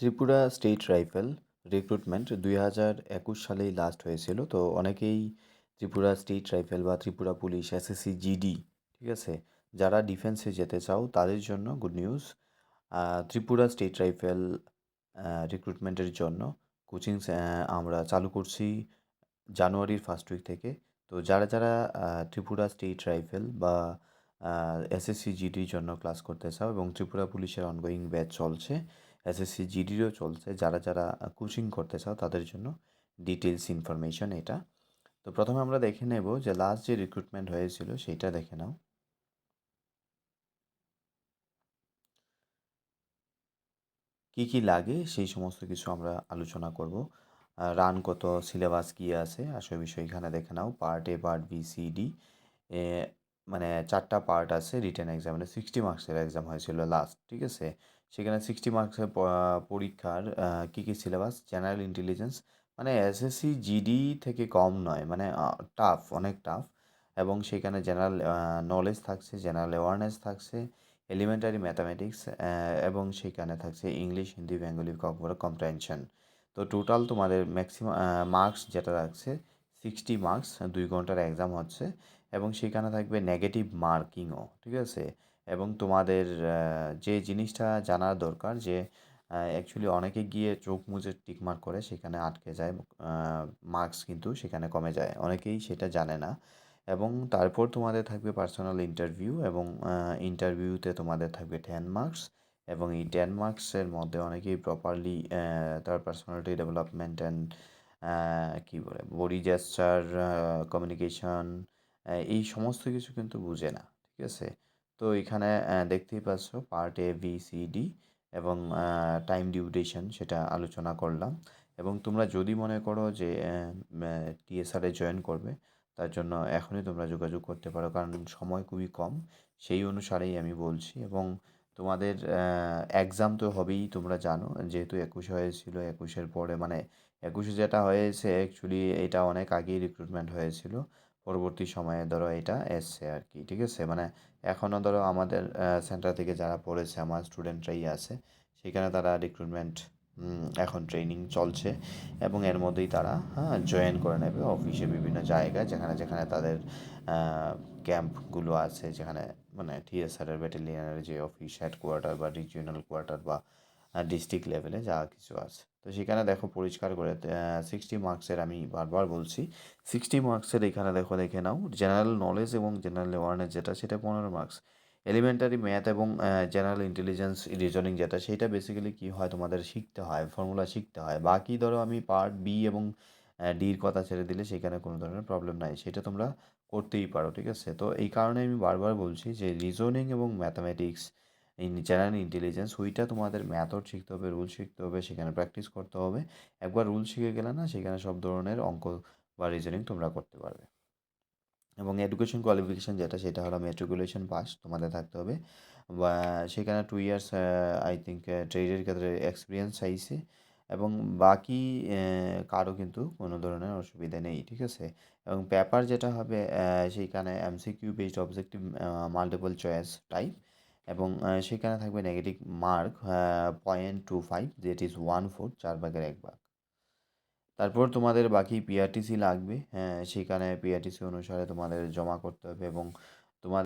Tripura state rifle recruitment দুই হাজার একুশ সালেই লাস্ট হয়েছিল। তো অনেকেই ত্রিপুরা স্টেট রাইফেল বা ত্রিপুরা পুলিশ এসএসসি জিডি ঠিক আছে? যারা ডিফেন্সে যেতে চাও, তাদের জন্য good news Tripura state rifle রিক্রুটমেন্টের জন্য কোচিং আমরা চালু করছি জানুয়ারির ফার্স্ট উইক থেকে। তো যারা যারা ত্রিপুরা স্টেট রাইফেল বা এসএসসি জিডির জন্য ক্লাস করতে চাও এবং ত্রিপুরা পুলিশের অনগোয়িং ব্যাচ চলছে এসএসসি জিডিরও চলছে। যারা যারা কোচিং করতে চাও তাদের জন্য ডিটেলস ইনফরমেশন এটা। তো প্রথমে আমরা দেখে নেব যে লাস্ট যে রিক্রুটমেন্ট হয়েছিল সেইটা দেখে নাও। কি কি লাগে সেই সমস্ত কিছু আমরা আলোচনা করব। রান কত সিলেবাস কী আছে আসল বিষয় এখানে দেখে নাও। Part A part B C D মানে চারটা পার্ট আছে রিটেন এক্সাম মানে সিক্সটি মার্কসের এক্সাম হয়েছিল লাস্ট ঠিক আছে? সেখানে সিক্সটি মার্কসের পরীক্ষার কী কী সিলেবাস জেনারেল ইন্টেলিজেন্স মানে এসএসসি জিডি থেকে কম নয় মানে টাফ অনেক টাফ এবং সেখানে জেনারেল নলেজ থাকছে জেনারেল অ্যাওয়ারনেস থাকছে এলিমেন্টারি ম্যাথামেটিক্স এবং সেখানে থাকছে ইংলিশ হিন্দি বেঙ্গলি কম্প্রেনশন তো টোটাল তোমাদের ম্যাক্সিমাম মার্কস যেটা রাখছে সিক্সটি মার্কস দুই ঘণ্টার এক্সাম হচ্ছে। এবং সেখানে থাকবে নেগেটিভ মার্কিংও ঠিক আছে? এবং তোমাদের যে জিনিসটা জানার দরকার যে অ্যাকচুয়ালি অনেকে গিয়ে চোখ মুজে টিকমার্ক করে, সেখানে আটকে যায় মার্কস কিন্তু সেখানে কমে যায়। অনেকেই সেটা জানে না। এবং তারপর তোমাদের থাকবে পার্সোনাল ইন্টারভিউ এবং ইন্টারভিউতে তোমাদের থাকবে টেন মার্কস এবং এই টেন মার্কসের মধ্যে অনেকেই প্রপারলি তার পার্সোনালিটি ডেভেলপমেন্ট অ্যান্ড কী বলে বডি জেস্টার কমিউনিকেশন এই সমস্ত কিছু কিন্তু বুঝে না, ঠিক আছে? তো এখানে দেখতেই পাচ্ছ part A B C D এবং টাইম ডিউরেশন সেটা আলোচনা করলাম। এবং তোমরা যদি মনে করো যে টিএসআরে জয়েন করবে, তার জন্য এখনই তোমরা যোগাযোগ করতে পারো, কারণ সময় খুবই কম। সেই অনুসারেই আমি বলছি এবং তোমাদের এক্সাম তো হবেই, তোমরা জানো। যেহেতু একুশে হয়েছিল, একুশের পরে মানে একুশে যেটা হয়েছে অ্যাকচুয়ালি এটা অনেক আগেই রিক্রুটমেন্ট হয়েছিল। পরবর্তী সময়ে ধরো এটা এসছে আর কি ঠিক আছে? মানে এখনও ধরো আমাদের সেন্টার থেকে যারা পড়েছে, আমার স্টুডেন্টরাই আছে, সেখানে তারা রিক্রুটমেন্ট এখন ট্রেনিং চলছে এবং এর মধ্যেই তারা হ্যাঁ জয়েন করে নেবে অফিসে বিভিন্ন জায়গায়, যেখানে যেখানে তাদের ক্যাম্পগুলো আছে, যেখানে মানে টিএসআরের ব্যাটালিয়ানের যে অফিস হেডকোয়ার্টার বা রিজিওনাল কোয়ার্টার বা ডিস্ট্রিক্ট লেভেলে যা কিছু আছে। তো সেখানে দেখো পরিষ্কার করে সিক্সটি মার্কসের আমি বারবার বলছি। সিক্সটি মার্কসের এখানে দেখো দেখে নাও জেনারেল নলেজ এবং জেনারেল অ্যাওয়ারনেস যেটা, সেটা পনেরো মার্কস এলিমেন্টারি ম্যাথ এবং জেনারেল ইন্টেলিজেন্স রিজনিং যেটা, সেটা বেসিক্যালি কী হয় তোমাদের শিখতে হয় ফর্মুলা শিখতে হয়। বাকি ধরো আমি পার্ট বি এবং ডির কথা ছেড়ে দিলে সেখানে কোনো ধরনের প্রবলেম নাই, সেটা তোমরা করতেই পারো, ঠিক আছে? তো এই কারণে আমি বারবার বলছি যে রিজনিং এবং ম্যাথামেটিক্স জেনারেল ইন্টেলিজেন্স ওইটা তোমাদের ম্যাথড শিখতে হবে রুল শিখতে হবে, সেখানে প্র্যাকটিস করতে হবে। একবার রুল শিখে গেলে না, সেখানে সব ধরনের অঙ্ক বা রিজনিং তোমরা করতে পারবে। এবং এডুকেশন কোয়ালিফিকেশান যেটা, সেটা হলো মেট্রিকুলেশন পাস তোমাদের থাকতে হবে। বা সেখানে টু ইয়ার্স আই থিঙ্ক ট্রেডের ক্ষেত্রে এক্সপিরিয়েন্স চাইছে। এবং বাকি কারও কিন্তু কোনো ধরনের অসুবিধা নেই, ঠিক আছে? এবং পেপার যেটা হবে সেইখানে MCQ based objective multiple choice type এবং সেখানে থাকবে negative mark point two five যেট ইজ ওয়ান ফোর চার ভাগের এক ভাগ। তারপর তোমাদের বাকি পিআরটিসি লাগবে হ্যাঁ সেখানে পিআরটিসি অনুসারে তোমাদের জমা করতে হবে এবং তোমার